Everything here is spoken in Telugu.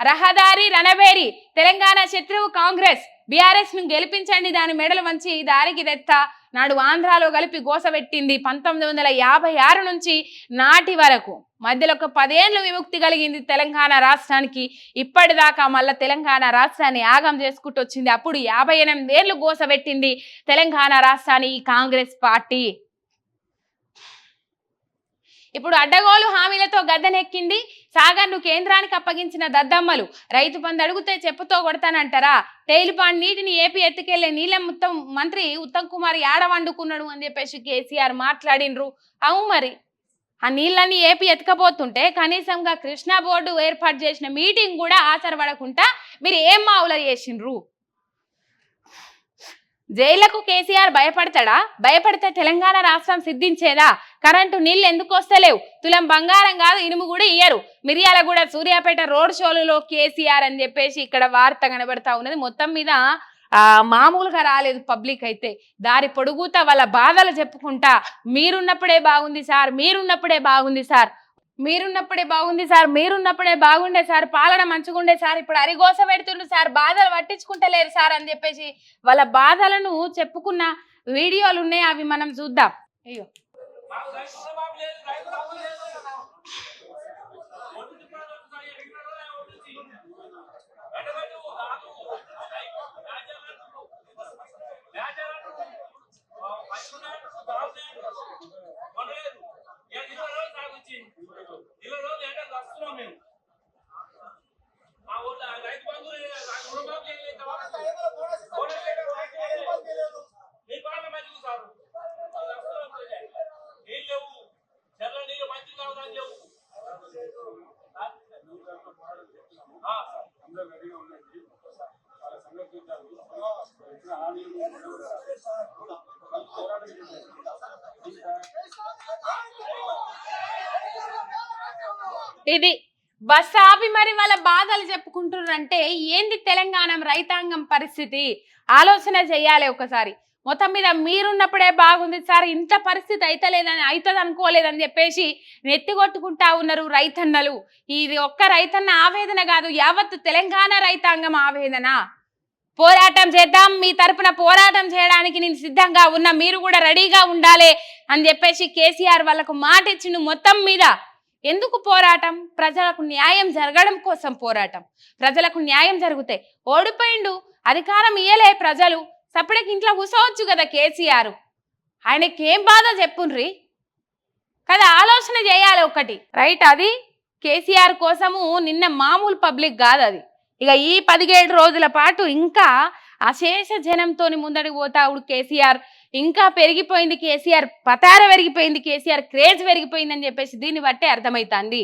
రహదారి రణబేరి తెలంగాణ శత్రువు కాంగ్రెస్ బీఆర్ఎస్ను గెలిపించండి దాని మెడలు వంచి దారికి తెత్త. నాడు ఆంధ్రాలో కలిపి గోసబెట్టింది పంతొమ్మిది వందల యాభై ఆరు నుంచి నాటి వరకు. మధ్యలో ఒక పదేళ్ళు విముక్తి కలిగింది తెలంగాణ రాష్ట్రానికి. ఇప్పటిదాకా మళ్ళా తెలంగాణ రాష్ట్రాన్ని యాగం చేసుకుంటూ వచ్చింది. అప్పుడు యాభై ఎనిమిది ఏళ్ళు గోసబెట్టింది తెలంగాణ రాష్ట్రాన్ని ఈ కాంగ్రెస్ పార్టీ. ఇప్పుడు అడ్డగోలు హామీలతో గద్దెనెక్కింది సాగర్ను కేంద్రానికి అప్పగించిన దద్దమ్మలు రైతు బంధు అడిగితే చెప్పుతో కొడతానంటారా? తేలిపాన్ నీటిని ఏపీ ఎత్తుకెళ్ళే నీలం మొత్తం మంత్రి ఉత్తమ్ కుమార్ యాడ వండుకున్నాడు అని చెప్పేసి కేసీఆర్ మాట్లాడినరు అవు మరి. ఆ నీళ్ళని ఏపీ ఎత్తుకపోతుంటే కనీసంగా కృష్ణా బోర్డు ఏర్పాటు చేసిన మీటింగ్ కూడా ఆసరపడకుండా మీరు ఏం మావుల చేసిండ్రు? జైళ్ళకు కేసీఆర్ భయపడతాడా? భయపడితే తెలంగాణ రాష్ట్రం సిద్ధించేదా? కరెంటు నీళ్ళు ఎందుకు వస్తలేవు? తులం బంగారం కాదు ఇనుము కూడా ఇయ్యరు. మిర్యాలగూడ కూడా సూర్యాపేట రోడ్ షోలలో కేసీఆర్ అని చెప్పేసి ఇక్కడ వార్త కనబడతా ఉన్నది. మొత్తం మీద ఆ మామూలుగా రాలేదు పబ్లిక్ అయితే. దారి పొడుగుతా వాళ్ళ బాధలు చెప్పుకుంటా మీరున్నప్పుడే బాగుంది సార్ మీరున్నప్పుడే బాగుంది సార్. మీరున్నప్పుడే బాగుంది సార్ మీరున్నప్పుడే బాగుండే సార్ పాలన మంచిగుండే సార్ ఇప్పుడు అరిగోస పెడుతుండ్రు సార్ బాధలు పట్టించుకుంటలేరు సార్ అని చెప్పేసి వాళ్ళ బాధలను చెప్పుకున్న వీడియోలు ఉన్నాయి అవి మనం చూద్దాం. అయ్యో. ఇది బస్ ఆపి మరి వాళ్ళ బాధలు చెప్పుకుంటున్నారంటే ఏంది తెలంగాణ రైతాంగం పరిస్థితి? ఆలోచన చేయాలి ఒకసారి. మొత్తం మీద మీరున్నప్పుడే బాగుంది సార్. ఇంత పరిస్థితి అయితలేదని అవుతుంది అనుకోలేదని చెప్పేసి నెత్తిగొట్టుకుంటా ఉన్నారు రైతన్నలు. ఇది ఒక్క రైతన్న ఆవేదన కాదు యావత్ తెలంగాణ రైతాంగం ఆవేదన. పోరాటం చేద్దాం మీ తరపున పోరాటం చేయడానికి నేను సిద్ధంగా ఉన్నా మీరు కూడా రెడీగా ఉండాలి అని చెప్పేసి కేసీఆర్ వాళ్ళకు మాట ఇచ్చిండు మొత్తం మీద. ఎందుకు పోరాటం? ప్రజలకు న్యాయం జరగడం కోసం పోరాటం. ప్రజలకు న్యాయం జరుగుతాయి ఓడిపోయిండు. అధికారం ఇయ్యలే ప్రజలు. సపరేట్ ఇంట్లో కూర్చోవచ్చు కదా కేసీఆర్. ఆయనకి ఏం బాధ చెప్పుండ్రి? కదా ఆలోచన చేయాలి ఒకటి రైట్ అది? కేసీఆర్ కోసము నిన్న మామూలు పబ్లిక్ కాదు అది. ఇక ఈ పదిహేడు రోజుల పాటు ఇంకా అశేష జనంతోని ముందడికి పోతావుడు కేసీఆర్. ఇంకా పెరిగిపోయింది కేసీఆర్. పతార పెరిగిపోయింది కేసీఆర్. క్రేజ్ పెరిగిపోయింది అని చెప్పేసి దీన్ని బట్టే అర్థమవుతుంది